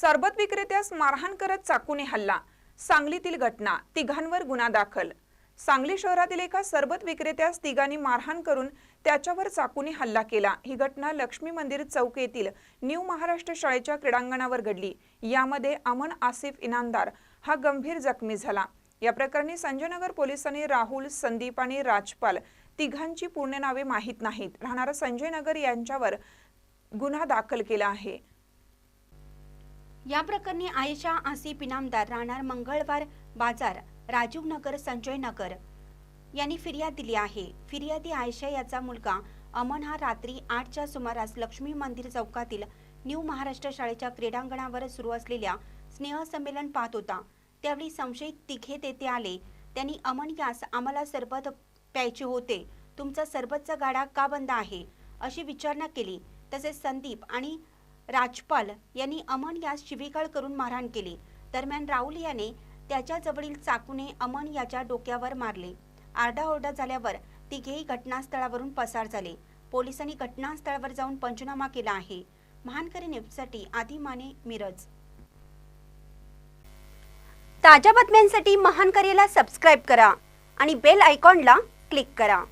सरबत विक्रेत्यास मारहाण करत चाकूने हल्ला. सांगलीतील घटना तिघांवर गुन्हा दाखल. सांगली शहरातील एका सरबत विक्रेत्यास तिघांनी मारहाण करून त्याच्यावर चाकूने हल्ला केला. ही घटना लक्ष्मी मंदिर चौक येथील न्यू महाराष्ट्र शाळेच्या क्रीडांगणावर घडली. यामध्ये अमन आसिफ इनामदार हा गंभीर जखमी झाला. या प्रकरणी संजयनगर पोलिसांनी राहुल संदीप आणि राजपाल तिघांची पूर्ण नावे माहीत नाहीत. राहणारा संजयनगर यांच्यावर गुन्हा दाखल केला आहे. या प्रकरणी आयशा आसिफ इनामदार राहणार मंगळवार बाजार राजीव नगर संजय नगर. यांनी फिर्याद दिली आहे. फिर्यादी आयशा याचा मुलगा अमन हा रात्री आठच्या सुमारास लक्ष्मी मंदिर चौकातील न्यू महाराष्ट्र शाळेच्या क्रीडांगणावर सुरू असलेल्या स्नेहसंमेलन पाहत होता. त्यावेळी संशयित तिघे तेथे आले. त्यांनी अमन यास आम्हाला सरबत प्यायचे होते. तुमचा सरबतचा गाडा का बंद आहे? अशी विचारणा केली. तसेच संदीप आणि राजपाल यांनी अमन यास शिवीगाळ करून मारहाण केली. दरम्यान राहुल याने त्याच्या जवळील चाकूने अमन याच्या डोक्यावर मारले. आरडाओरडा झाल्यावर तिघेही घटनास्थळावरून पसार झाले. पोलिसांनी घटनास्थळावर जाऊन पंचनामा केला आहे. महानकरी न्यूजसाठी आधी माने मिरज. ताज्या बातम्यांसाठी महानकरीला सबस्क्राईब करा आणि बेल आयकॉनला क्लिक करा.